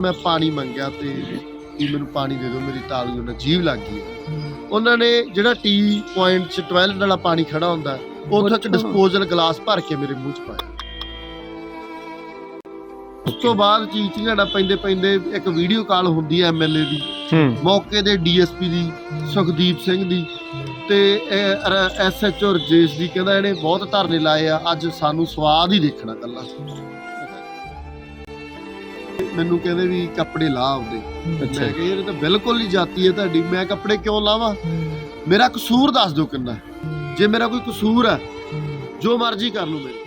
ਮੈਂ ਪਾਣੀ ਮੰਗਿਆ ਤੇ ਵੀ ਮੈਨੂੰ ਪਾਣੀ ਦੇ ਦਿਓ ਮੇਰੀ ਤਾਲੂ ਨਾਲ ਜੀਭ ਲੱਗ ਗਈ ਹੈ। ਉਹਨਾਂ ਨੇ ਜਿਹੜਾ ਟੀ ਪੁਆਇੰਟ 'ਚ ਟਾਇਲਟ ਵਾਲਾ ਪਾਣੀ ਖੜਾ ਹੁੰਦਾ ਉੱਥੇ ਇੱਕ ਡਿਸਪੋਜ਼ਲ ਗਲਾਸ ਭਰ ਕੇ ਮੇਰੇ ਮੂੰਹ 'ਚ ਪਾਇਆ। ਉਸ ਤੋਂ ਬਾਅਦ ਚੀਚੀਆਂ ਪੈਂਦੇ ਪੈਂਦੇ ਇੱਕ ਵੀਡੀਓ ਕਾਲ ਹੁੰਦੀ ਹੈ ਐਮਐਲਏ ਦੀ। ਮੌਕੇ ਦੇ ਡੀਐਸਪੀ ਦੀ ਸੁਖਦੀਪ ਸਿੰਘ ਦੀ ਤੇ ਐਸਐਚਓ ਰਜੇਸ਼ ਦੀ ਕਹਿੰਦਾ ਇਹਨੇ ਬਹੁਤ ਧਰਨੇ ਲਾਏ ਆ ਅੱਜ ਸਾਨੂੰ ਸਵਾਦ ਹੀ ਦੇਖਣਾ ਕੱਲਾ ਮੈਨੂੰ ਕਹਿੰਦੇ ਵੀ ਕੱਪੜੇ ਲਾ ਆਉਦੇ ਅੱਛਾ ਮੈਂ ਕਿਹਾ ਇਹ ਤਾਂ ਬਿਲਕੁਲ ਹੀ ਜਾਤੀ ਹੈ ਤੁਹਾਡੀ ਮੈਂ ਕੱਪੜੇ ਕਿਉਂ ਲਾਵਾਂ? ਮੇਰਾ ਕਸੂਰ ਦੱਸ ਦਿਓ ਕਿੰਨਾ ਜੇ ਮੇਰਾ ਕੋਈ ਕਸੂਰ ਹੈ ਜੋ ਮਰਜ਼ੀ ਕਰ ਲਓ ਮੇਰੇ।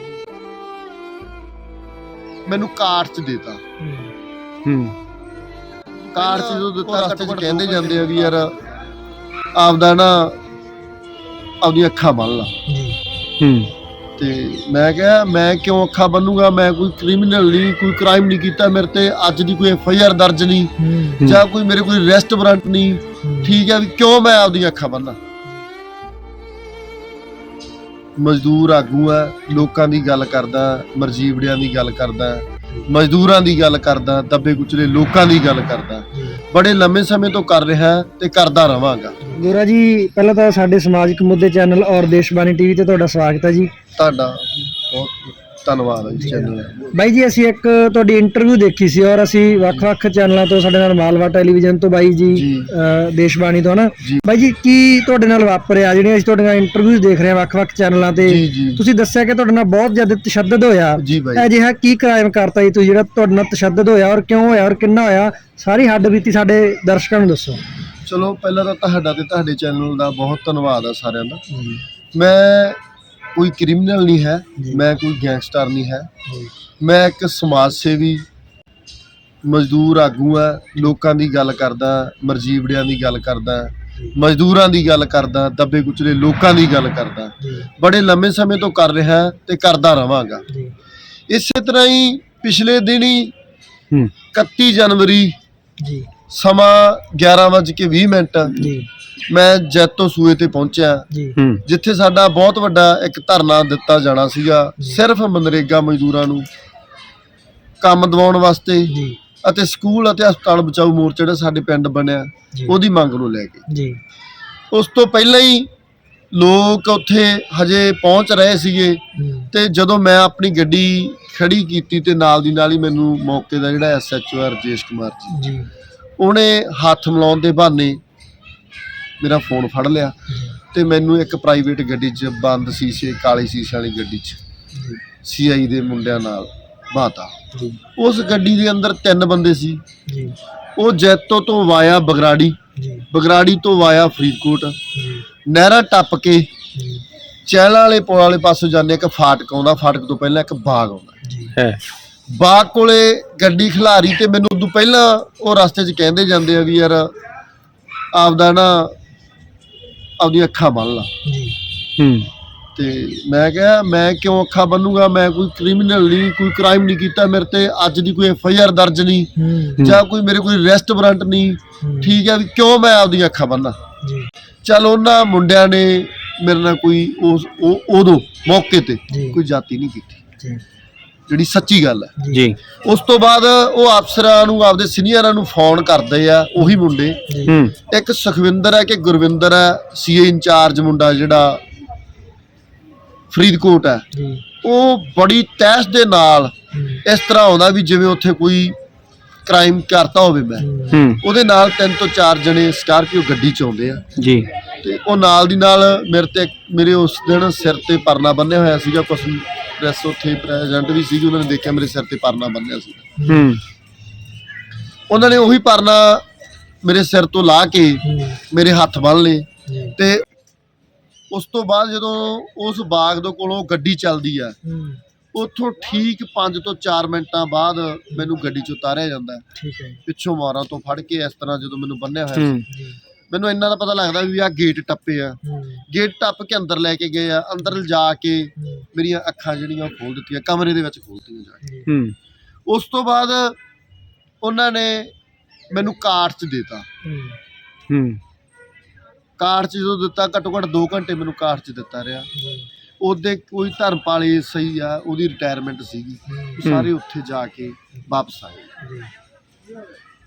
ਮੈਨੂੰ ਕਾਰਡ ਚ ਦੇਤਾ। ਹੂੰ। ਕਾਰਡ ਚ ਜਦੋਂ ਦਿੱਤਾ ਰਸਤੇ ਚ ਕਹਿੰਦੇ ਜਾਂਦੇ ਆ ਵੀ ਯਾਰ ਆਪਦਾ ਨਾ ਆਪਦੀਆਂ ਅੱਖਾਂ ਬੰਨ ਲਾ। ਹੂੰ। ਤੇ ਮੈਂ ਕਿਹਾ ਮੈਂ ਕਿਉਂ ਅੱਖਾਂ ਬੰਨੂਗਾ? ਮੈਂ ਕੋਈ ਕ੍ਰਿਮੀਨਲ ਨਹੀਂ ਕੋਈ ਕ੍ਰਾਈਮ ਨਹੀਂ ਕੀਤਾ ਮੇਰੇ ਤੇ। ਅੱਜ ਦੀ ਕੋਈ ਐਫ ਆਈ ਆਰ ਦਰਜ ਨਹੀਂ ਜਾਂ ਕੋਈ ਮੇਰੇ ਕੋਈ ਅਰੈਸਟ ਵਾਰੰਟ ਨਹੀਂ। ਠੀਕ ਹੈ ਵੀ ਕਿਉਂ ਮੈਂ ਆਪਦੀਆਂ ਅੱਖਾਂ ਬੰਨਾਂ? ਮਜ਼ਦੂਰ ਆਗੂ ਹੈ ਲੋਕਾਂ ਦੀ ਗੱਲ ਕਰਦਾ ਮਰਜੀਵੜਿਆਂ ਦੀ ਗੱਲ ਕਰਦਾ ਮਜ਼ਦੂਰਾਂ ਦੀ ਗੱਲ ਕਰਦਾ ਦੱਬੇ ਕੁਚਲੇ ਲੋਕਾਂ ਦੀ ਗੱਲ ਕਰਦਾ। ਬੜੇ ਲੰਮੇ ਸਮੇਂ ਤੋਂ ਕਰ ਰਿਹਾ ਤੇ ਕਰਦਾ ਰਵਾਂਗਾ। ਗੋਰਾ ਜੀ ਪਹਿਲਾਂ ਤਾਂ ਸਾਡੇ ਸਮਾਜਿਕ ਮੁੱਦੇ ਚੈਨਲ ਔਰ ਦੇਸ਼ਬਾਣੀ ਟੀਵੀ ਤੇ ਤੁਹਾਡਾ ਸਵਾਗਤ ਹੈ ਜੀ। ਤੁਹਾਡਾ ਬਹੁਤ ਧੰਨਵਾਦ ਹੈ ਜੀ ਚੈਨਲ ਬਾਈ ਜੀ ਅਸੀਂ ਇੱਕ ਤੁਹਾਡੀ ਇੰਟਰਵਿਊ ਦੇਖੀ ਸੀ ਔਰ ਅਸੀਂ ਵੱਖ-ਵੱਖ ਚੈਨਲਾਂ ਤੋਂ ਸਾਡੇ ਨਾਲ ਮਾਲਵਾ ਟੈਲੀਵਿਜ਼ਨ ਤੋਂ ਬਾਈ ਜੀ ਜੀ। ਅ, ਦੇਸ਼ਬਾਣੀ ਤੋਂ ਨਾ। ਜੀ। ਬਾਈ ਜੀ ਕੀ ਤੁਹਾਡੇ ਨਾਲ ਵਾਪਰਿਆ? ਜਿਹੜੀਆਂ ਅਸੀਂ ਤੁਹਾਡੀਆਂ ਇੰਟਰਵਿਊਜ਼ ਦੇਖ ਰਹੇ ਹਾਂ ਵੱਖ-ਵੱਖ ਚੈਨਲਾਂ ਤੇ। ਜੀ ਜੀ। ਤੁਸੀਂ ਦੱਸਿਆ ਕਿ ਤੁਹਾਡੇ ਨਾਲ ਬਹੁਤ ਜ਼ਿਆਦਾ ਤਸ਼ੱਦਦ ਹੋਇਆ। ਜੀ ਬਾਈ। ਅਜਿਹਾ ਕੀ ਕ੍ਰਾਈਮ ਕਰਤਾ ਜੀ ਤੁਸੀਂ ਜਿਹੜਾ ਤੁਹਾਡੇ ਨਾਲ ਤਸ਼ੱਦਦ ਹੋਇਆ ਔਰ ਕਿਉਂ ਹੋਇਆ ਔਰ ਕਿੰਨਾ ਹੋਇਆ? ਸਾਰੀ ਹੱਡ ਬੀਤੀ ਸਾਡੇ ਦਰਸ਼ਕਾਂ ਨੂੰ ਦੱਸੋ। ਚਲੋ ਪਹਿਲਾਂ ਤਾਂ ਤੁਹਾਡਾ ਤੇ ਤੁਹਾਡੇ ਚੈਨਲ ਦਾ ਬਹੁਤ ਧੰਨਵਾਦ ਆ ਸਾਰਿਆਂ ਦਾ। ਮੈਂ ਕੋਈ ਕ੍ਰਿਮੀਨਲ ਨਹੀਂ ਹੈ ਜੀ। ਮੈਂ ਕੋਈ ਗੈਂਗਸਟਰ ਨਹੀਂ ਹੈ। ਮੈਂ ਇੱਕ ਸਮਾਜ ਸੇਵੀ ਮਜ਼ਦੂਰ ਆਗੂ ਆ ਲੋਕਾਂ ਦੀ ਗੱਲ ਕਰਦਾ ਮਰਜੀਵੜਿਆਂ ਦੀ ਗੱਲ ਕਰਦਾ ਮਜ਼ਦੂਰਾਂ ਦੀ ਗੱਲ ਕਰਦਾ ਦੱਬੇ ਕੁਚਲੇ ਲੋਕਾਂ ਦੀ ਗੱਲ ਕਰਦਾ। ਜੀ। ਬੜੇ ਲੰਮੇ ਸਮੇਂ ਤੋਂ ਕਰ ਰਿਹਾ ਤੇ ਕਰਦਾ ਰਵਾਂਗਾ। ਜੀ। ਇਸੇ ਤਰ੍ਹਾਂ ਹੀ ਪਿਛਲੇ ਦਿਨੀ ਹੂੰ। 31 ਜਨਵਰੀ ਜੀ। ਸਮਾਂ 11:20 ਮਿੰਟ। ਜੀ। ਮੈਂ ਜੈਤੋ ਸੂਏ ਤੇ ਪਹੁੰਚਿਆ। ਜੀ। ਜਿੱਥੇ ਸਾਡਾ ਬਹੁਤ ਵੱਡਾ ਇੱਕ ਧਰਨਾ ਦਿੱਤਾ ਜਾਣਾ ਸੀਗਾ। ਸਿਰਫ ਮਨਰੇਗਾ ਮਜ਼ਦੂਰਾਂ ਨੂੰ। ਕੰਮ ਦਿਵਾਉਣ ਵਾਸਤੇ। ਜੀ। ਅਤੇ ਸਕੂਲ ਅਤੇ ਹਸਪਤਾਲ ਬਚਾਓ ਮੋਰਚਾ ਜਿਹੜਾ ਸਾਡੇ ਪਿੰਡ ਬਣਿਆ ਉਹਦੀ ਮੰਗ ਨੂੰ ਲੈ ਕੇ। ਜੀ। ਉਸ ਤੋਂ ਪਹਿਲਾਂ ਹੀ ਲੋਕ ਉੱਥੇ ਹਜੇ ਪਹੁੰਚ ਰਹੇ ਸੀਗੇ। ਤੇ ਜਦੋਂ ਮੈਂ ਆਪਣੀ ਗੱਡੀ ਖੜੀ ਕੀਤੀ ਤੇ ਨਾਲ ਦੀ ਨਾਲ ਹੀ ਮੈਨੂੰ ਮੌਕੇ ਦਾ ਜਿਹੜਾ ਐਸਐਚਓ ਰਜੇਸ਼ ਕੁਮਾਰ ਜੀ। ਜੀ। ਉਹਨੇ ਹੱਥ ਮਿਲਾਉਣ ਦੇ ਬਹਾਨੇ ਮੇਰਾ ਫੋਨ ਫੜ ਲਿਆ ਤੇ ਮੈਨੂੰ ਇੱਕ ਪ੍ਰਾਈਵੇਟ ਗੱਡੀ 'ਚ ਬੰਦ ਸ਼ੀਸ਼ੇ ਕਾਲੇ ਸ਼ੀਸ਼ੇ ਵਾਲੀ ਗੱਡੀ 'ਚ ਸੀਆਈ ਦੇ ਮੁੰਡਿਆਂ ਨਾਲ ਬਾਤਾ। ਉਸ ਗੱਡੀ ਦੇ ਅੰਦਰ ਤਿੰਨ ਬੰਦੇ ਸੀ। ਜੀ। ਉਹ ਜੈਤੋ ਤੋਂ ਵਾਇਆ ਬਗਰਾੜੀ। ਜੀ। ਬਗਰਾੜੀ ਤੋਂ ਵਾਇਆ ਫਰੀਦਕੋਟ। ਨਹਿਰਾਂ ਟੱਪ ਕੇ ਚਹਿਲਾਂ ਵਾਲੇ ਪੁਲ ਵਾਲੇ ਪਾਸੋਂ ਜਾਂਦੇ ਇੱਕ ਫਾਟਕ ਆਉਂਦਾ ਫਾਟਕ ਤੋਂ ਪਹਿਲਾਂ ਇੱਕ ਬਾਗ ਆਉਂਦਾ। ਜੀ। ਹੈ। ਬਾਗ ਕੋਲੇ ਗੱਡੀ ਖਿਲਾਰੀ ਤੇ ਮੈਨੂੰ ਉਦੋਂ ਪਹਿਲਾਂ ਉਹ ਰਸਤੇ 'ਚ ਕਹਿੰਦੇ ਜਾਂਦੇ ਆ ਵੀ ਯਾਰ ਆਪਦਾ ਨਾ ਆਪਦੀਆਂ ਅੱਖਾਂ ਬੰਨ ਲਾ। ਹੂੰ। ਤੇ ਮੈਂ ਕਿਹਾ ਮੈਂ ਕਿਉਂ ਅੱਖਾਂ ਬੰਨੂਗਾ? ਮੈਂ ਕੋਈ ਕ੍ਰਿਮੀਨਲ ਨਹੀਂ ਕੋਈ ਕ੍ਰਾਈਮ ਨਹੀਂ ਕੀਤਾ ਮੇਰੇ ਤੇ ਅੱਜ ਦੀ ਕੋਈ ਐਫ ਆਈ ਆਰ ਦਰਜ ਨਹੀਂ। ਜਾਂ ਕੋਈ ਮੇਰੇ ਕੋਈ ਅਰੈਸਟ ਵਾਰੰਟ ਨਹੀਂ। ਠੀਕ ਹੈ ਵੀ ਕਿਉਂ ਮੈਂ ਆਪਦੀਆਂ ਅੱਖਾਂ ਬੰਨਾਂ? ਚਲ ਉਹਨਾਂ ਮੁੰਡਿਆਂ ਨੇ ਮੇਰੇ ਨਾਲ ਕੋਈ ਉਸ ਉਹ- ਉਦੋਂ ਮੌਕੇ ਤੇ। ਕੋਈ ਜਾਤੀ ਨਹੀਂ ਕੀਤੀ। ਜੀ। ਜਿਹੜੀ ਸੱਚੀ ਗੱਲ ਹੈ। ਜੀ। ਉਸ ਤੋਂ ਬਾਅਦ ਉਹ ਅਫਸਰਾਂ ਨੂੰ ਆਪਦੇ ਸੀਨੀਅਰਾਂ ਨੂੰ ਫੋਨ ਕਰਦੇ ਆ ਉਹੀ ਮੁੰਡੇ। ਹੂੰ। ਇੱਕ ਸੁਖਵਿੰਦਰ ਹੈ ਕਿ ਗੁਰਵਿੰਦਰ ਹੈ ਸੀਏ ਇੰਚਾਰਜ ਮੁੰਡਾ ਜਿਹੜਾ ਫਰੀਦਕੋਟ ਹੈ। ਜੀ। ਉਹ ਬੜੀ ਤਹਿਸ ਦੇ ਨਾਲ ਇਸ ਤਰ੍ਹਾਂ ਆਉਂਦਾ ਵੀ ਜਿਵੇਂ ਉੱਥੇ ਕੋਈ ਕ੍ਰਾਈਮ ਕਰਤਾ ਹੋਵੇ ਮੈਂ ਹੂੰ, ਉਹਦੇ ਨਾਲ ਤਿੰਨ ਤੋਂ ਚਾਰ ਜਣੇ ਸਕਾਰਪੀਓ ਗੱਡੀ ਚ ਆਉਂਦੇ ਆ। ਜੀ। ਤੇ ਉਹ ਨਾਲ ਦੀ ਨਾਲ ਮੇਰੇ ਤੇ ਮੇਰੇ ਉਸ ਦਿਨ ਸਿਰ ਤੇ ਪਰਨਾ ਬੰਨਿਆ ਹੋਇਆ ਸੀਗਾ ਕੁਛ ਪ੍ਰੈਸ ਉੱਥੇ ਪ੍ਰੈਜ਼ੈਂਟ ਵੀ ਸੀਗੀ ਉਹਨਾਂ ਨੇ ਦੇਖਿਆ ਮੇਰੇ ਸਿਰ ਤੇ ਪਰਨਾ ਬੰਨਿਆ ਸੀ ਹੂੰ। ਉਹਨਾਂ ਨੇ ਉਹੀ ਪਰਨਾ ਮੇਰੇ ਸਿਰ ਤੋਂ ਲਾ ਕੇ ਮੇਰੇ ਹੱਥ ਬੰਨ ਲਏ ਜੀ ਤੇ ਉਸ ਤੋਂ ਬਾਅਦ ਜਦੋਂ ਉਸ ਬਾਗ ਦੇ ਕੋਲੋਂ ਗੱਡੀ ਚੱਲਦੀ ਆ ਹੂੰ, ਉੱਥੋਂ ਠੀਕ 5 ਤੋਂ 4 ਮਿੰਟਾਂ ਬਾਅਦ ਮੈਨੂੰ ਗੱਡੀ 'ਚ ਉਤਾਰਿਆ ਜਾਂਦਾ। ਠੀਕ ਹੈ ਪਿੱਛੋਂ ਮਾਰਾਂ ਤੋਂ ਫੜ ਕੇ ਇਸ ਤਰ੍ਹਾਂ ਜਦੋਂ ਮੈਨੂੰ ਬੰਨਿਆ ਹੋਇਆ ਸੀ। ਮੈਨੂੰ ਇੰਨਾ ਤਾਂ ਪਤਾ ਲੱਗਦਾ ਵੀ ਆਹ ਗੇਟ ਟੱਪੇ ਆ। ਗੇਟ ਟੱਪ ਕੇ ਅੰਦਰ ਲੈ ਕੇ ਗਏ ਆ। ਅੰਦਰ ਲਿਜਾ ਕੇ ਮੇਰੀਆਂ ਅੱਖਾਂ ਜਿਹੜੀਆਂ ਉਹ ਖੋਲ ਦਿੱਤੀਆਂ ਕਮਰੇ ਦੇ ਵਿੱਚ ਖੋਲਤੀਆਂ ਜਾ ਕੇ। ਜੀ, ਹੂੰ। ਉਸ ਤੋਂ ਬਾਅਦ ਉਹਨਾਂ ਨੇ ਮੈਨੂੰ ਕਾਰਡ 'ਚ ਦੇਤਾ। ਹੂੰ, ਹੂੰ। ਕਾਰਡ 'ਚ ਜਦੋਂ ਦਿੱਤਾ ਘੱਟੋ ਘੱਟ 2 ਘੰਟੇ ਮੈਨੂੰ ਕਾਰਡ 'ਚ ਦਿੱਤਾ ਰਿਹਾ। ਉਹਦੇ ਕੋਈ ਧਰਮਪਾਲੀ ਸਹੀ ਆ ਉਹਦੀ ਰਿਟਾਇਰਮੈਂਟ ਸੀਗੀ। ਉਹ ਸਾਰੇ ਉੱਥੇ ਜਾ ਕੇ ਵਾਪਸ ਆਏ। ਜੀ,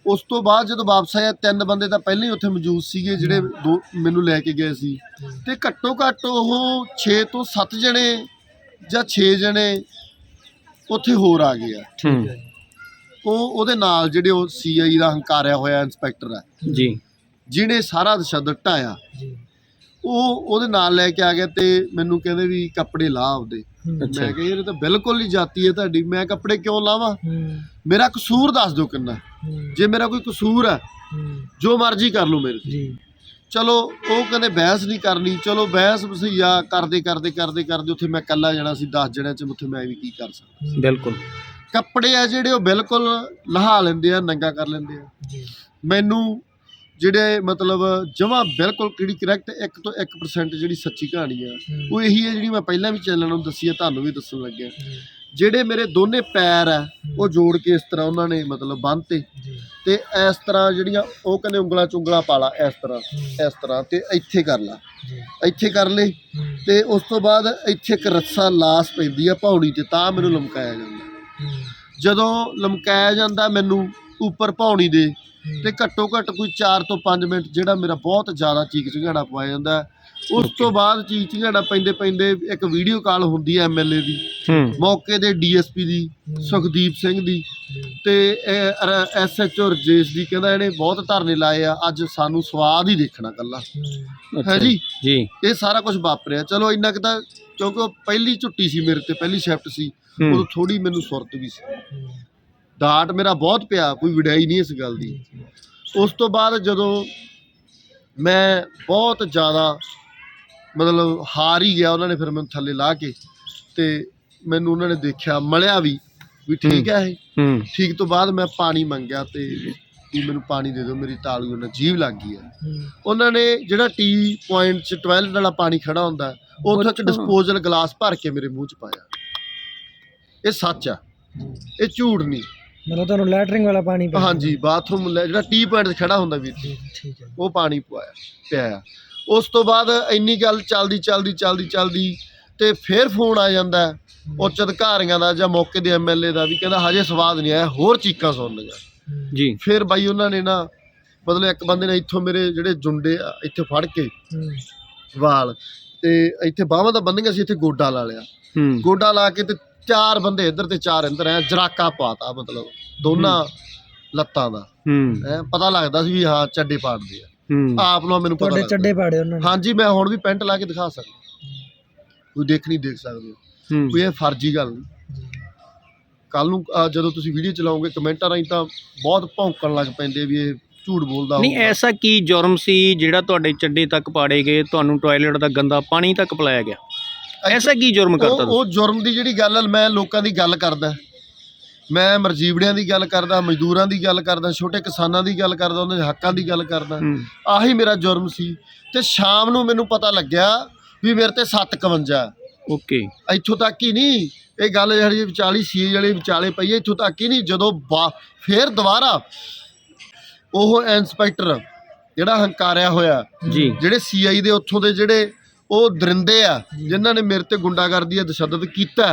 ਉਸ ਤੋਂ ਬਾਅਦ ਜਦੋਂ ਵਾਪਸ ਆਇਆ ਤਿੰਨ ਬੰਦੇ ਤਾਂ ਪਹਿਲਾਂ ਹੀ ਉੱਥੇ ਮੌਜੂਦ ਸੀਗੇ ਜਿਹੜੇ ਦੋ ਮੈਨੂੰ ਲੈ ਕੇ ਗਏ ਸੀ। ਤੇ ਘੱਟੋ ਘੱਟ ਉਹ 6 ਤੋਂ 7 ਜਣੇ ਜਾਂ 6 ਜਣੇ ਉੱਥੇ ਹੋਰ ਆ ਗਏ ਆ। ਹੂੰ। ਉਹ ਉਹਦੇ ਨਾਲ ਜਿਹੜੇ ਉਹ ਸੀਆਈ ਦਾ ਹੰਕਾਰਿਆ ਹੋਇਆ ਇੰਸਪੈਕਟਰ ਹੈ ਜੀ। ਜਿਹਨੇ ਸਾਰਾ ਤਸ਼ੱਦਦ ਢਾਇਆ ਜੀ। ਉਹ ਉਹਦੇ ਨਾਲ ਲੈ ਕੇ ਆ ਗਿਆ ਤੇ ਮੈਨੂੰ ਕਹਿੰਦੇ ਵੀ ਕੱਪੜੇ ਲਾ ਆਪਦੇ। ਮੈਂ ਕਿਹਾ ਇਹ ਤਾਂ ਬਿਲਕੁਲ ਹੀ ਜਾਤੀ ਹੈ ਤੁਹਾਡੀ। ਮੈਂ ਕੱਪੜੇ ਕਿਉਂ ਲਾਵਾਂ? ਮੇਰਾ ਕਸੂਰ ਦੱਸ ਦਿਓ ਕਿੰਨਾ। ਜੇ ਮੇਰਾ ਕੋਈ ਕਸੂਰ ਹੈ ਜੋ ਮਰਜ਼ੀ ਕਰ ਲਓ ਮੇਰੇ ਤੇ। ਜੀ। ਚਲੋ ਉਹ ਕਹਿੰਦੇ ਬਹਿਸ ਨਹੀਂ ਕਰਨੀ। ਚਲੋ ਬਹਿਸ ਵਸਈਆ ਕਰਦੇ ਕਰਦੇ ਕਰਦੇ ਕਰਦੇ ਉੱਥੇ ਮੈਂ ਇਕੱਲਾ ਜਾਣਾ ਸੀ 10 ਜਣਿਆਂ ਚ ਉੱਥੇ ਮੈਂ ਵੀ ਕੀ ਕਰ ਸਕਦਾ ਬਿਲਕੁਲ। ਕੱਪੜੇ ਆ ਜਿਹੜੇ ਉਹ ਬਿਲਕੁਲ ਲਹਾ ਲੈਂਦੇ ਆ ਨੰਗਾ ਕਰ ਲੈਂਦੇ ਆ। ਜੀ। ਮੈਨੂੰ ਜਿਹੜੇ ਮਤਲਬ ਜਮਾ ਬਿਲਕੁਲ ਕਿਹੜੀ ਕਰੈਕਟ 1 ਤੋਂ 1% ਜਿਹੜੀ ਸੱਚੀ ਕਹਾਣੀ ਆ ਉਹ ਇਹੀ ਹੈ ਜਿਹੜੀ ਮੈਂ ਪਹਿਲਾਂ ਵੀ ਚੈਨਲ ਨੂੰ ਦੱਸੀ ਆ ਤੁਹਾਨੂੰ ਵੀ ਦੱਸਣ ਲੱਗਿਆ। ਜਿਹੜੇ ਮੇਰੇ ਦੋਨੇ ਪੈਰ ਆ ਉਹ ਜੋੜ ਕੇ ਇਸ ਤਰ੍ਹਾਂ ਉਹਨਾਂ ਨੇ ਮਤਲਬ ਬੰਨ੍ਹਤੇ ਜੀ। ਤੇ ਇਸ ਤਰ੍ਹਾਂ ਜਿਹੜੀਆਂ ਉਹ ਕਹਿੰਦੇ ਉਂਗਲਾਂ ਚੁੰਗਲਾਂ ਪਾ ਲਾ ਇਸ ਤਰ੍ਹਾਂ ਇਸ ਤਰ੍ਹਾਂ ਤੇ ਇੱਥੇ ਕਰ ਲਾ। ਇੱਥੇ ਕਰ ਲਈ ਤੇ ਉਸ ਤੋਂ ਬਾਅਦ ਇੱਥੇ ਇੱਕ ਰੱਸਾ ਲਾਸ ਪੈਂਦੀ ਆ ਪੌੜੀ ਤੇ ਤਾਂ ਮੈਨੂੰ ਲਮਕਾਇਆ ਜਾਂਦਾ। ਜਦੋਂ ਲਮਕਾਇਆ ਜਾਂਦਾ ਮੈਨੂੰ ਉੱਪਰ ਪੌੜੀ ਦੇ ਤੇ ਘੱਟੋ ਘੱਟ ਕੋਈ 4 ਤੋਂ 5 ਮਿੰਟ ਜਿਹੜਾ ਮੇਰਾ ਬਹੁਤ ਜ਼ਿਆਦਾ ਚੀਕ ਝਗੜਾ ਪਵਾਇਆ ਜਾਂਦਾ। ਉਸ ਤੋਂ ਬਾਅਦ ਚੀਕ ਝਗੜਾ ਪੈਂਦੇ ਪੈਂਦੇ ਇੱਕ ਵੀਡੀਓ ਕਾਲ ਹੁੰਦੀ ਹੈ ਐਮਐਲਏ ਦੀ। ਮੌਕੇ ਦੇ ਡੀਐਸਪੀ ਦੀ ਸੁਖਦੀਪ ਸਿੰਘ ਦੀ ਤੇ ਐਸਐਚਓ ਰਜੇਸ਼ ਦੀ ਕਹਿੰਦਾ ਇਹਨੇ ਬਹੁਤ ਧਰਨੇ ਲਾਏ ਆ ਅੱਜ ਸਾਨੂੰ ਸਵਾਦ ਹੀ ਦੇਖਣਾ ਕੱਲਾ ਹੂੰ, ਜੀ? ਜੀ। ਇਹ ਸਾਰਾ ਕੁਝ ਵਾਪਰਿਆ। ਚਲੋ ਇੰਨਾ ਕੁ ਤਾਂ ਕਿਉਂਕਿ ਉਹ ਪਹਿਲੀ ਝੁੱਟੀ ਸੀ ਮੇਰੇ ਤੇ ਪਹਿਲੀ ਸ਼ਿਫਟ ਸੀ ਹੂੰ। ਉਦੋਂ ਥੋੜੀ ਮੈਨੂੰ ਸੁਰਤ ਵੀ ਸੀ। ਡਾਟ ਮੇਰਾ ਬਹੁਤ ਪਿਆ ਕੋਈ ਵਿੜਾਈ ਨਹੀਂ ਇਸ ਗੱਲ ਦੀ। ਉਸ ਤੋਂ ਬਾਅਦ ਜਦੋਂ ਮੈਂ ਬਹੁਤ ਜ਼ਿਆਦਾ ਮਤਲਬ ਹਾਰ ਹੀ ਗਿਆ ਉਹਨਾਂ ਨੇ ਫਿਰ ਮੈਨੂੰ ਥੱਲੇ ਲਾ ਕੇ ਤੇ ਮੈਨੂੰ ਉਹਨਾਂ ਨੇ ਦੇਖਿਆ ਮਲਿਆ ਵੀ ਵੀ ਠੀਕ ਹੈ ਇਹ। ਹੂੰ। ਠੀਕ ਤੋਂ ਬਾਅਦ ਮੈਂ ਪਾਣੀ ਮੰਗਿਆ ਤੇ ਵੀ ਮੈਨੂੰ ਪਾਣੀ ਦੇ ਦਿਓ ਮੇਰੀ ਤਾਲੂ ਨਾਲ ਜੀਭ ਲੱਗ ਗਈ ਹੈ। ਉਹਨਾਂ ਨੇ ਜਿਹੜਾ ਟੀ ਪੁਆਇੰਟ 'ਚ ਟਾਇਲਟ ਵਾਲਾ ਪਾਣੀ ਖੜਾ ਹੁੰਦਾ ਹੈ, ਉੱਥੇ ਇੱਕ। ਡਿਸਪੋਜ਼ਲ ਗਲਾਸ ਭਰ ਕੇ ਮੇਰੇ ਮੂੰਹ 'ਚ ਪਾਇਆ। ਇਹ ਸੱਚ ਆ। ਇਹ ਝੂਠ ਨਹੀਂ। ਮਤਲਬ ਤੁਹਾਨੂੰ ਲੈਟਰਿੰਗ ਵਾਲਾ ਪਾਣੀ ਪਿਆ ਹਾਂਜੀ ਬਾਥਰੂਮ ਲੈ- ਜਿਹੜਾ ਟੀ ਪੁਆਇੰਟ 'ਤੇ ਖੜਾ ਹੁੰਦਾ ਵੀਰ ਜੀ, ਠੀਕ ਹੈ। ਉਹ ਪਾਣੀ ਪਵਾਇਆ ਪਿਆਇਆ ਉਸ ਤੋਂ ਬਾਅਦ ਇੰਨੀ ਗੱਲ ਚੱਲਦੀ ਚੱਲਦੀ ਚੱਲਦੀ ਚੱਲਦੀ ਤੇ ਫਿਰ ਫੋਨ ਆ ਜਾਂਦਾ ਹੈ ਉੱਚ ਅਧਿਕਾਰੀਆਂ ਦਾ ਜਾਂ ਮੌਕੇ ਦੇ ਐਮਐਲਏ ਦਾ ਵੀ ਕਹਿੰਦਾ ਹਜੇ ਸਵਾਦ ਨਹੀਂ ਆਇਆ ਹੋਰ ਚੀਕਾਂ ਸੁਣ ਲਈਆਂ ਹੂੰ, ਜੀ। ਫਿਰ ਬਾਈ ਉਹਨਾਂ ਨੇ ਨਾ ਮਤਲਬ ਇੱਕ ਬੰਦੇ ਨੇ ਇੱਥੋਂ ਮੇਰੇ ਜਿਹੜੇ ਜੁੰਡੇ ਆ ਇੱਥੇ ਫੜ ਕੇ ਹੂੰ, ਵਾਲ ਤੇ ਇੱਥੇ ਬਾਹਾਂ ਦਾ ਬੰਦੀਆਂ ਸੀ ਇੱਥੇ ਗੋਡਾ ਲਾ ਲਿਆ। ਹੂੰ। ਗੋਡਾ ਲਾ ਕੇ ਤੇ ਚਾਰ ਬੰਦੇ ਇੱਧਰ ਤੇ ਚਾਰ ਇੱਧਰ ਐ ਜਰਾਕਾ ਪਾਤਾ ਮਤਲਬ ਦੋਨਾਂ ਲੱਤਾਂ ਦਾ। ਹੂੰ। ਐ ਪਤਾ ਲੱਗਦਾ ਸੀ ਵੀ ਹਾਂ ਚੱਡੇ ਪਾੜਦੇ ਆ। ਹੂੰ। ਆਪ ਨੂੰ ਮੈਨੂੰ ਪਤਾ ਤੁਹਾਡੇ ਲੱਗਦਾ। ਚੱਡੇ ਪਾੜੇ ਉਹਨਾਂ ਨੇ? ਹਾਂਜੀ ਮੈਂ ਹੁਣ ਵੀ ਪੈਂਟ ਲਾ ਕੇ ਦਿਖਾ ਸਕਦਾ। ਕੋਈ ਦੇਖ ਨਹੀਂ ਦੇਖ ਸਕਦੇ ਹੂੰ। ਕੋਈ ਇਹ ਫਰਜ਼ੀ ਗੱਲ ਨਹੀਂ। ਕੱਲ ਨੂੰ ਅਹ, ਜਦੋਂ ਤੁਸੀਂ ਵੀਡੀਓ ਚਲਾਓਗੇ ਕਮੈਂਟਾਂ ਰਾਹੀਂ ਤਾਂ ਬਹੁਤ ਭੌਂਕਣ ਲੱਗ ਪੈਂਦੇ ਵੀ ਇਹ ਝੂਠ ਬੋਲਦਾ ਨਹੀਂ ਹੋਊਗਾ। ਐਸਾ ਕੀ ਜੁਰਮ ਸੀ ਜਿਹੜਾ ਤੁਹਾਡੇ ਚੱਡੇ ਤੱਕ ਪਾੜੇ ਗਏ ਤੁਹਾਨੂੰ ਟਾਇਲਟ ਦਾ ਗੰਦਾ ਪਾਣੀ ਤੱਕ ਪਿਲਾਇਆ ਗਿਆ? ਐਸਾ ਕੀ ਜੁਰਮ ਕਰਤਾ ਉਹ ਤੁਸੀਂ? ਉਹ ਜੁਰਮ ਦੀ ਜਿਹੜੀ ਗੱਲ ਮੈਂ ਲੋਕਾਂ ਦੀ ਗੱਲ ਕਰਦਾ। ਮੈਂ ਮਰਜੀਵੜਿਆਂ ਦੀ ਗੱਲ ਕਰਦਾ ਮਜ਼ਦੂਰਾਂ ਦੀ ਗੱਲ ਕਰਦਾ ਛੋਟੇ ਕਿਸਾਨਾਂ ਦੀ ਗੱਲ ਕਰਦਾ ਉਹਨਾਂ ਦੇ ਹੱਕਾਂ ਦੀ ਗੱਲ ਕਰਦਾ। ਹੂੰ। ਆਹੀ ਮੇਰਾ ਜੁਰਮ ਸੀ। ਤੇ ਸ਼ਾਮ ਨੂੰ ਮੈਨੂੰ ਪਤਾ ਲੱਗਿਆ ਵੀ ਮੇਰੇ ਤੇ 751 ਓਕੇ। ਇੱਥੋਂ ਤੱਕ ਹੀ ਨਹੀਂ ਇਹ ਗੱਲ ਜਿਹੜੀ ਵਿਚਾਲੀ ਸੀ ਵਾਲੇ ਵਿਚਾਲੇ ਪਈ ਹੈ ਇੱਥੋਂ ਤੱਕ ਹੀ ਨਹੀਂ ਜਦੋਂ ਬਾ- ਫੇਰ ਦੁਬਾਰਾ ਉਹ ਇੰਸਪੈਕਟਰ ਜਿਹੜਾ ਹੰਕਾਰਿਆ ਹੋਇਆ ਜੀ। ਜਿਹੜੇ ਸੀਆਈ ਦੇ ਉੱਥੋਂ ਦੇ ਜਿਹੜੇ ਉਹ ਦਰਿੰਦੇ ਆ ਜਿਨ੍ਹਾਂ ਨੇ ਮੇਰੇ ਤੇ ਗੁੰਡਾਗਰਦੀ ਦਾ ਤਸ਼ੱਦਦ ਕੀਤਾ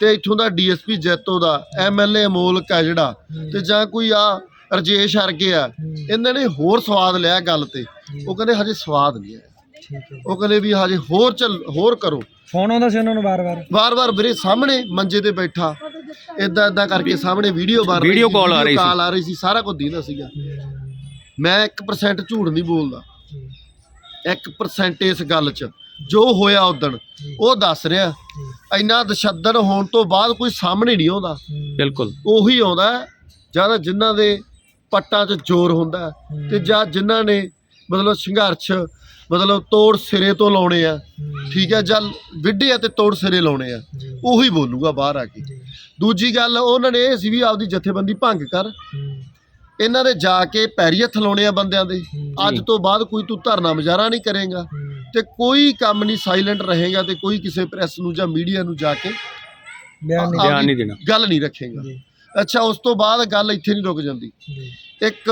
ਤੇ ਇੱਥੋਂ ਦਾ ਡੀਐਸਪੀ ਜੈਤੋ ਦਾ ਐਮਐਲਏ ਅਮੋਲਕ ਆ ਜਿਹੜਾ ਤੇ ਜਾਂ ਕੋਈ ਆ ਰਜੇਸ਼ ਅਰਗੇ ਆ ਇਹਨਾਂ ਨੇ ਹੋਰ ਸਵਾਦ ਲਿਆ ਗੱਲ ਤੇ। ਉਹ ਕਹਿੰਦੇ ਹਜੇ ਸਵਾਦ ਨਹੀਂ ਆਇਆ ਉਹ ਕਹਿੰਦੇ ਵੀ ਹਜੇ ਹੋਰ ਚੱਲ ਹੋਰ ਕਰੋ। ਫੋਨ ਆਉਂਦਾ ਸੀ ਉਹਨਾਂ ਨੂੰ ਵਾਰ-ਵਾਰ? ਵਾਰ-ਵਾਰ ਵੀਰੇ ਸਾਹਮਣੇ ਮੰਜੇ ਤੇ ਬੈਠਾ। ਇਦਾਂ ਇਦਾਂ ਕਰਕੇ ਸਾਹਮਣੇ ਵੀਡੀਓ ਬਣ Video call ਆ ਰਹੀ ਸੀ। ਕਾਲ ਆ ਰਹੀ ਸੀ ਸਾਰਾ ਕੁਝ ਦਿਖਦਾ ਸੀਗਾ। ਮੈਂ 1% ਝੂਠ ਨਹੀਂ ਬੋਲਦਾ। 1% ਇਸ ਗੱਲ 'ਚ। ਜੋ ਹੋਇਆ ਉਦਣ ਉਹ ਦੱਸ ਰਿਹਾ। ਇੰਨਾ ਤਸ਼ੱਦਦ ਹੋਣ ਤੋਂ ਬਾਅਦ ਕੋਈ ਸਾਹਮਣੇ ਨਹੀਂ ਆਉਂਦਾ। ਬਿਲਕੁਲ। ਉਹੀ ਆਉਂਦਾ ਜਾਂ ਜਿਨ੍ਹਾਂ ਦੇ ਪੱਟਾਂ 'ਚ ਜ਼ੋਰ ਹੁੰਦਾ ਤੇ ਜਾਂ ਜਿਨ੍ਹਾਂ ਨੇ ਮਤਲਬ ਸੰਘਰਸ਼ ਮਤਲਬ ਤੋੜ ਸਿਰੇ ਤੋਂ ਲਾਉਣੇ ਆ ਠੀਕ ਹੈ ਜਾਂ ਵਿੱਢੇ ਆ ਤੇ ਤੋੜ ਸਿਰੇ ਲਾਉਣੇ ਆ ਉਹੀ ਬੋਲੂਗਾ ਬਾਹਰ ਆ ਕੇ। ਦੂਜੀ ਗੱਲ ਉਹਨਾਂ ਨੇ ਇਹ ਸੀ ਵੀ ਆਪਦੀ ਜਥੇਬੰਦੀ ਭੰਗ ਕਰ। ਇਹਨਾਂ ਦੇ ਜਾ ਕੇ ਪੈਰੀ ਹੱਥ ਲਾਉਣੇ ਆ ਬੰਦਿਆਂ ਦੇ। ਅੱਜ ਤੋਂ ਬਾਅਦ ਕੋਈ ਤੂੰ ਧਰਨਾ ਮੁਜ਼ਾਹਰਾ ਨਹੀਂ ਕਰੇਗਾ। ਤੇ ਕੋਈ ਕੰਮ ਨਹੀਂ ਸਾਇਲੈਂਟ ਰਹੇਗਾ ਤੇ ਕੋਈ ਕਿਸੇ ਪ੍ਰੈਸ ਨੂੰ ਜਾਂ ਮੀਡੀਆ ਨੂੰ ਜਾ ਕੇ ਬਿਆਨ ਨਹੀਂ ਬਿਆਨ ਨਹੀਂ ਦੇਣਾ। ਗੱਲ ਨਹੀਂ ਰੱਖੇਗਾ। ਜੀ। ਅੱਛਾ ਉਸ ਤੋਂ ਬਾਅਦ ਗੱਲ ਇੱਥੇ ਨਹੀਂ ਰੁਕ ਜਾਂਦੀ। ਇੱਕ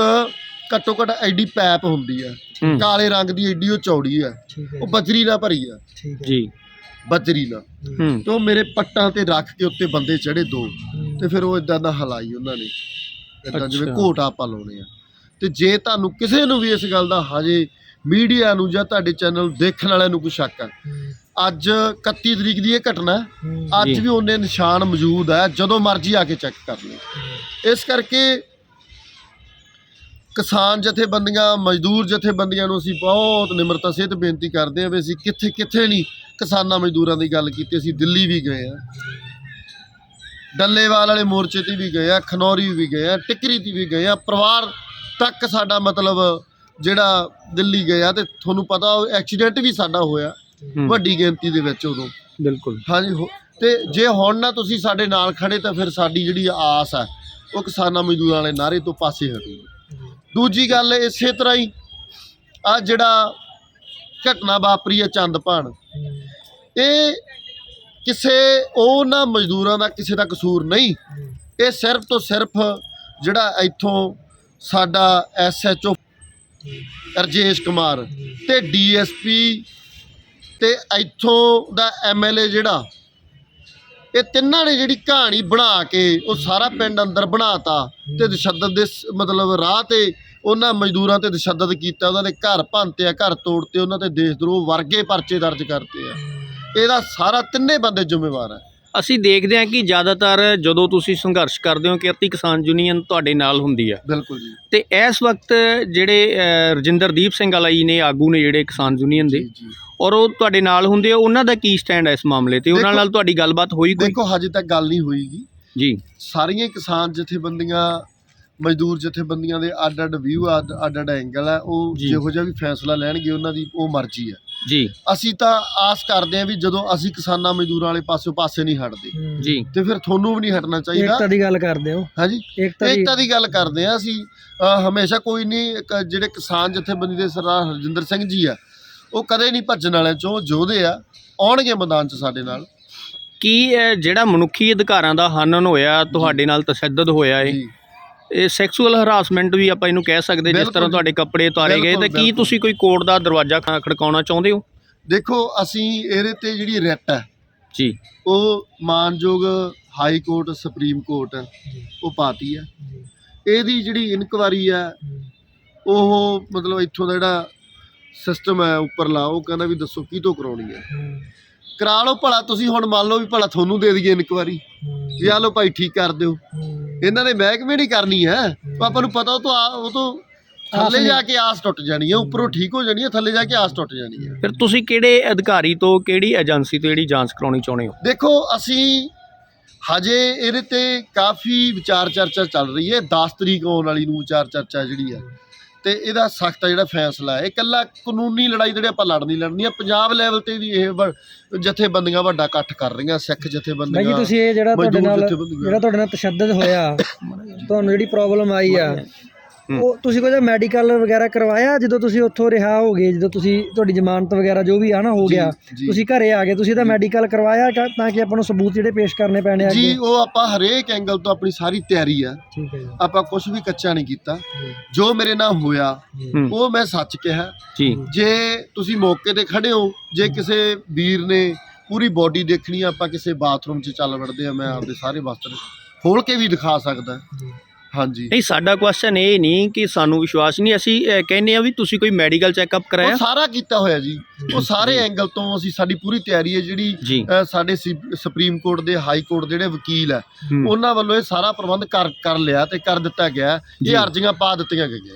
ਘੱਟੋ ਘੱਟ ਐਡੀ ਪੈਪ ਹੁੰਦੀ ਆ। ਹੂੰ। ਕਾਲੇ ਰੰਗ ਦੀ ਐਡੀ ਉਹ ਚੌੜੀ ਆ। ਉਹ ਬਜਰੀ ਨਾਲ ਭਰੀ ਆ। ਜੀ। ਬਜਰੀ ਨਾਲ। ਤੇ ਉਹ ਮੇਰੇ ਪੱਟਾਂ ਤੇ ਰੱਖ ਕੇ ਉੱਤੇ ਬੰਦੇ ਚੜੇ ਦੋ। ਤੇ ਫਿਰ ਉਹ ਇਦਾਂ ਦਾ ਹਲਾਈ ਉਹਨਾਂ ਨੇ। ਇਦਾਂ ਜਿਵੇਂ। ਘੋਟ ਆਪਾਂ ਲਾਉਣੇ ਆ। ਤੇ ਜੇ ਤੁਹਾਨੂੰ ਕਿਸੇ ਨੂੰ ਵੀ ਇਸ ਗੱਲ ਦਾ ਹਜੇ ਮੀਡੀਆ ਨੂੰ ਜਾਂ ਤੁਹਾਡੇ ਚੈਨਲ ਦੇਖਣ ਵਾਲਿਆਂ ਨੂੰ ਕੋਈ ਸ਼ੱਕ ਹੈ। ਅੱਜ 31 ਤਰੀਕ ਦੀ ਇਹ ਘਟਨਾ ਹੈ। ਅੱਜ। ਵੀ ਉਹਨੇ ਨਿਸ਼ਾਨ ਮੌਜੂਦ ਹੈ ਜਦੋਂ ਮਰਜ਼ੀ ਆ ਕੇ ਚੈੱਕ ਕਰ ਲਿਓ। ਇਸ ਕਰਕੇ ਕਿਸਾਨ ਜਥੇਬੰਦੀਆਂ ਮਜ਼ਦੂਰ ਜਥੇਬੰਦੀਆਂ ਨੂੰ ਅਸੀਂ ਬਹੁਤ ਨਿਮਰਤਾ ਸਹਿਤ ਬੇਨਤੀ ਕਰਦੇ ਹਾਂ ਵੀ ਅਸੀਂ ਕਿੱਥੇ ਕਿੱਥੇ ਨਹੀਂ ਕਿਸਾਨਾਂ ਮਜ਼ਦੂਰਾਂ ਦੀ ਗੱਲ ਕੀਤੀ ਅਸੀਂ ਦਿੱਲੀ ਵੀ ਗਏ ਆ ਡੱਲੇਵਾਲ ਵਾਲੇ ਮੋਰਚੇ ਤੇ ਵੀ ਗਏ ਆ ਖਨੌਰੀ ਵੀ ਗਏ ਆ ਟਿਕਰੀ ਤੇ ਵੀ ਗਏ ਆ ਪਰਿਵਾਰ ਤੱਕ ਸਾਡਾ ਮਤਲਬ ਜਿਹੜਾ ਦਿੱਲੀ ਗਏ ਆ ਤੇ ਤੁਹਾਨੂੰ ਪਤਾ ਐਕਸੀਡੈਂਟ ਵੀ ਸਾਡਾ ਹੋਇਆ ਵੱਡੀ ਗਿਣਤੀ ਦੇ ਵਿੱਚ ਉਦੋਂ। ਬਿਲਕੁਲ। ਹਾਂਜੀ ਹੋ- ਤੇ ਜੇ ਹੁਣ ਨਾ ਤੁਸੀਂ ਸਾਡੇ ਨਾਲ ਖੜੇ ਤਾਂ ਫਿਰ ਸਾਡੀ ਜਿਹੜੀ ਆਸ ਹੈ ਉਹ ਕਿਸਾਨਾਂ ਮਜ਼ਦੂਰਾਂ ਵਾਲੇ ਨਾਰੇ ਤੋਂ ਪਾਸੇ ਹਟੂਗੀ ਦੂਜੀ ਗੱਲ ਇਸੇ ਤਰ੍ਹਾਂ ਹੀ ਆ ਜਿਹੜਾ ਘਟਨਾ ਵਾਪਰੀ ਹੈ ਚੰਦਪਾਣ ਇਹ ਕਿਸੇ ਉਹਨਾਂ ਮਜ਼ਦੂਰਾਂ ਦਾ ਕਿਸੇ ਦਾ ਕਸੂਰ ਨਹੀਂ। ਇਹ ਸਿਰਫ ਤੋਂ ਸਿਰਫ ਜਿਹੜਾ ਇੱਥੋਂ ਸਾਡਾ ਐਸਐਚਓ ਰਜੇਸ਼ ਕੁਮਾਰ ਤੇ ਡੀਐਸਪੀ ਤੇ ਇੱਥੋਂ ਦਾ ਐਮਐਲਏ ਜਿਹੜਾ, ਇਹ ਤਿੰਨਾਂ ਨੇ ਜਿਹੜੀ ਕਹਾਣੀ ਬਣਾ ਕੇ ਉਹ ਸਾਰਾ ਪਿੰਡ ਅੰਦਰ ਬਣਾਤਾ ਤੇ ਤਸ਼ੱਦਦ ਦੇ ਸ- ਮਤਲਬ ਰਾਹ ਤੇ ਉਹਨਾਂ ਮਜ਼ਦੂਰਾਂ ਤੇ ਤਸ਼ੱਦਦ ਕੀਤਾ, ਉਹਨਾਂ ਦੇ ਘਰ ਭੰਨਤੇ ਆ, ਘਰ ਤੋੜਤੇ, ਉਹਨਾਂ ਤੇ ਦੇਸ਼ ਦਰੋਹ ਵਰਗੇ ਪਰਚੇ ਦਰਜ ਕਰਤੇ ਆ। ਇਹਦਾ ਸਾਰਾ ਤਿੰਨੇ ਬੰਦੇ ਜ਼ਿੰਮੇਵਾਰ ਆ। ਅਸੀਂ ਦੇਖਦੇ ਹਾਂ ਕਿ ਜ਼ਿਆਦਾਤਰ ਜਦੋਂ ਤੁਸੀਂ ਸੰਘਰਸ਼ ਕਰਦੇ ਹੋ ਕਿਰਤੀ ਕਿਸਾਨ ਯੂਨੀਅਨ ਤੁਹਾਡੇ ਨਾਲ ਹੁੰਦੀ ਹੈ ਬਿਲਕੁਲ ਜੀ। ਤੇ ਇਸ ਵਕਤ ਜਿਹੜੇ ਰਜਿੰਦਰਦੀਪ ਸਿੰਘ ਵਾਲਾ ਨੇ ਆਗੂ ਨੇ ਜਿਹੜੇ ਕਿਸਾਨ ਯੂਨੀਅਨ ਦੇ ਜੀ ਔਰ ਉਹ ਤੁਹਾਡੇ ਨਾਲ ਹੁੰਦੇ ਆ ਉਹਨਾਂ ਦਾ ਕੀ ਸਟੈਂਡ ਹੈ ਇਸ ਮਾਮਲੇ ਤੇ? ਉਹਨਾਂ ਦੇਖੋ- ਨਾਲ ਤੁਹਾਡੀ ਗੱਲਬਾਤ ਹੋਈ ਕੋਈ? ਦੇਖੋ ਹਜੇ ਤੱਕ ਗੱਲ ਨਹੀਂ ਹੋਈਗੀ ਜੀ। ਸਾਰੀਆਂ ਕਿਸਾਨ ਜਥੇਬੰਦੀਆਂ ਮਜ਼ਦੂਰ ਜਥੇਬੰਦੀਆਂ ਦੇ ਅੱਡ ਅੱਡ ਵਿਊ ਅੱਡ ਅੱਡ ਐਂਗਲ ਹੈ ਉਹ ਜੀ। ਜਿਹੋ ਜਿਹਾ ਵੀ ਫੈਸਲਾ ਲੈਣਗੇ ਉਹਨਾਂ ਦੀ ਉਹ ਮਰਜ਼ੀ ਹੈ ਜੀ। ਅਸੀਂ ਤਾਂ ਆਸ ਕਰਦੇ ਹਾਂ ਵੀ ਜਦੋਂ ਅਸੀਂ ਕਿਸਾਨਾਂ ਮਜ਼ਦੂਰਾਂ ਵਾਲੇ ਪਾਸੋਂ ਪਾਸੇ ਨਹੀਂ ਹਟਦੇ। ਜੀ। ਤੇ ਫਿਰ ਤੁਹਾਨੂੰ ਵੀ ਨਹੀਂ ਹਟਣਾ ਚਾਹੀਦਾ। ਏਕਤਾ ਦੀ ਗੱਲ ਕਰਦੇ ਹੋ। ਹਾਂਜੀ। ਏਕਤਾ ਦੀ ਏਕਤਾ ਦੀ ਗੱਲ ਕਰਦੇ ਆ ਅਸੀਂ। ਹਮੇਸ਼ਾ ਕੋਈ ਨਹੀਂ ਜਿਹੜੇ ਕਿਸਾਨ ਜਥੇਬੰਦੀ ਦੇ ਸਰਦਾਰ ਹਰਜਿੰਦਰ ਸਿੰਘ ਜੀ ਆ ਉਹ ਕਦੇ ਨਹੀਂ ਭੱਜਣ ਵਾਲਿਆਂ ਚੋਂ ਯੋਧੇ ਆ ਆਉਣਗੇ ਮੈਦਾਨ 'ਚ ਸਾਡੇ ਨਾਲ। ਕੀ ਇਹ ਜਿਹੜਾ ਮਨੁੱਖੀ ਅਧਿਕਾਰਾਂ ਦਾ ਹਨਨ ਹੋਇਆ ਤੁਹਾਡੇ ਨਾਲ ਤਸ਼ੱਦਦ ਹੋਇਆ ਹੈ ਜੀ। ਇਹ ਸੈਕਸੁਅਲ ਹਰਾਸਮੈਂਟ ਵੀ ਆਪਾਂ ਇਹਨੂੰ ਕਹਿ ਸਕਦੇ ਜਿਸ ਤਰ੍ਹਾਂ। ਤੁਹਾਡੇ ਕੱਪੜੇ ਉਤਾਰੇ ਗਏ। ਤੇ ਕੀ। ਤੁਸੀਂ ਕੋਈ ਕੋਰਟ ਦਾ ਦਰਵਾਜ਼ਾ ਖੜਕਾਉਣਾ ਚਾਹੁੰਦੇ ਹੋ? ਦੇਖੋ ਅਸੀਂ ਇਹਦੇ ਤੇ ਜਿਹੜੀ ਰਿਟ ਹੈ ਜੀ। ਉਹ ਮਾਨਯੋਗ ਹਾਈ ਕੋਰਟ ਸੁਪਰੀਮ ਕੋਰਟ ਉਹ ਪਾਤੀ ਹੈ। ਇਹਦੀ ਜਿਹੜੀ ਇਨਕੁਆਰੀ ਹੈ ਉਹ ਮਤਲਬ ਇੱਥੋਂ ਦਾ ਜਿਹੜਾ ਸਿਸਟਮ ਹੈ ਉੱਪਰਲਾ ਉਹ ਕਹਿੰਦਾ ਵੀ ਦੱਸੋ ਕੀ ਤੋਂ ਕਰਾਉਣੀ ਹੈ। ਕਰਾ ਲਓ ਭਲਾ ਤੁਸੀਂ ਹੁਣ ਮੰਨ ਲਓ ਵੀ ਭਲਾ ਤੁਹਾਨੂੰ ਦੇ ਦਈਏ ਇਨਕੁਆਰੀ ਵੀ ਆ ਲਓ ਭਾਈ ਠੀਕ ਕਰ ਦਿਓ। ਇਹਨਾਂ ਨੇ ਮਹਿਕਮੇ ਨਹੀਂ ਕਰਨੀ ਹੈ। ਆਪਾਂ ਨੂੰ ਪਤਾ ਉਹ ਤੋਂ ਆ- ਉਹ ਤੋਂ ਥੱਲੇ ਜਾ ਕੇ ਆਸ ਟੁੱਟ ਜਾਣੀ ਹੈ। ਉੱਪਰੋਂ ਠੀਕ ਹੋ ਜਾਣੀ ਹੈ ਥੱਲੇ ਜਾ ਕੇ ਆਸ ਟੁੱਟ ਜਾਣੀ ਹੈ। ਫਿਰ ਤੁਸੀਂ ਕਿਹੜੇ ਅਧਿਕਾਰੀ ਤੋਂ ਕਿਹੜੀ ਏਜੰਸੀ ਤੋਂ ਜਿਹੜੀ ਜਾਂਚ ਕਰਾਉਣੀ ਚਾਹੁੰਦੇ ਹੋ? ਦੇਖੋ ਅਸੀਂ ਹਜੇ ਇਹਦੇ ਤੇ ਕਾਫੀ ਵਿਚਾਰ ਚਰਚਾ ਚੱਲ ਰਹੀ ਹੈ। 10 ਤਰੀਕ ਆਉਣ ਵਾਲੀ ਨੂੰ ਵਿਚਾਰ ਚਰਚਾ ਜਿਹੜੀ ਹੈ। ਤੇ ਇਹਦਾ ਸਖਤ ਜਿਹੜਾ ਫੈਸਲਾ ਹੈ ਇਕੱਲਾ ਕਾਨੂੰਨੀ ਲੜਾਈ ਜਿਹੜੇ ਆਪਾਂ ਲੜਨੀ ਲੜਨੀ ਆ ਪੰਜਾਬ ਲੈਵਲ ਤੇ ਵੀ ਇਹ ਜਥੇਬੰਦੀਆਂ ਵੱਡਾ ਇਕੱਠ ਕਰ ਰਹੀਆਂ ਸਿੱਖ ਬਾਈ ਜਥੇਬੰਦੀਆਂ ਤੁਸੀਂ ਇਹ ਜਿਹੜਾ ਤੁਹਾਡੇ ਨਾਲ। ਜਿਹੜਾ ਤੁਹਾਡੇ ਨਾਲ ਤਸ਼ੱਦਦ ਹੋਇਆ ਤੁਹਾਨੂੰ ਜਿਹੜੀ ਪ੍ਰੋਬਲਮ ਆਈ ਆ ਹੂੰ। ਉਹ ਤੁਸੀਂ ਕੋਈ ਮੈਡੀਕਲ ਵਗੈਰਾ ਕਰਵਾਇਆ? ਜਦੋਂ ਤੁਸੀਂ ਉੱਥੋਂ ਰਿਹਾ ਹੋ ਗਏ ਜਦੋਂ ਤੁਸੀਂ ਤੁਹਾਡੀ ਜ਼ਮਾਨਤ ਵਗੈਰਾ ਜੋ ਵੀ ਆ ਨਾ ਹੋ ਗਿਆ। ਤੁਸੀਂ ਘਰੇ ਆ ਗਏ ਤੁਸੀਂ ਤਾਂ ਮੈਡੀਕਲ ਕਰਵਾਇਆ ਤਾਂ ਕਿ ਆਪਾਂ ਨੂੰ ਸਬੂਤ ਜਿਹੜੇ ਪੇਸ਼ ਕਰਨੇ ਪੈਣੇ ਆ ਜੀ ਉਹ ਆਪਾਂ ਹਰੇਕ ਐਂਗਲ ਤੋਂ ਆਪਣੀ ਸਾਰੀ ਤਿਆਰੀ ਆ। ਆਪਾਂ ਕੁਝ ਵੀ ਕੱਚਾ ਨਹੀਂ ਕੀਤਾ। ਜੋ। ਮੇਰੇ ਨਾਲ ਹੋਇਆ ਉਹ ਮੈਂ ਸੱਚ ਕਿਹਾ। ਜੀ। ਜੇ ਤੁਸੀਂ ਮੌਕੇ ਤੇ ਖੜੇ ਹੋ ਜੇ ਕਿਸੇ ਵੀਰ ਨੇ ਪੂਰੀ ਬਾਡੀ ਦੇਖਣੀ ਆ ਆਪਾਂ ਕਿਸੇ ਬਾਥਰੂਮ 'ਚ ਚੱਲ ਵੜਦੇ ਆ ਮੈਂ ਆਪਦੇ ਸਾਰੇ ਵਸਤਰ ਖੋਲ ਕੇ ਵੀ ਦਿਖਾ ਸਕਦਾ। ਹਾਂਜੀ। ਨਹੀਂ ਸਾਡਾ ਕੁਐਸਚਨ ਇਹ ਨਹੀਂ ਕਿ ਸਾਨੂੰ ਵਿਸ਼ਵਾਸ ਨਹੀਂ ਅਸੀਂ ਕਹਿੰਦੇ ਆ ਵੀ ਤੁਸੀਂ ਕੋਈ ਮੈਡੀਕਲ ਚੈੱਕਅਪ ਕਰਾਇਆ। ਉਹ ਸਾਰਾ ਕੀਤਾ ਹੋਇਆ ਜੀ। ਉਹ ਸਾਰੇ ਐਂਗਲ ਤੋਂ ਅਸੀਂ ਸਾਡੀ ਪੂਰੀ ਤਿਆਰੀ ਹੈ ਜਿਹੜੀ ਅ, ਸਾਡੇ ਸੁਪਰੀਮ ਕੋਰਟ ਦੇ ਹਾਈ ਕੋਰਟ ਦੇ ਜਿਹੜੇ ਵਕੀਲ ਹੈ ਹੂੰ। ਉਹਨਾਂ ਵੱਲੋਂ ਇਹ ਸਾਰਾ ਪ੍ਰਬੰਧ ਕਰ ਕਰ ਲਿਆ ਤੇ ਕਰ ਦਿੱਤਾ ਗਿਆ। ਜੀ। ਇਹ ਅਰਜ਼ੀਆਂ ਪਾ ਦਿੱਤੀਆਂ ਗਈਆਂ।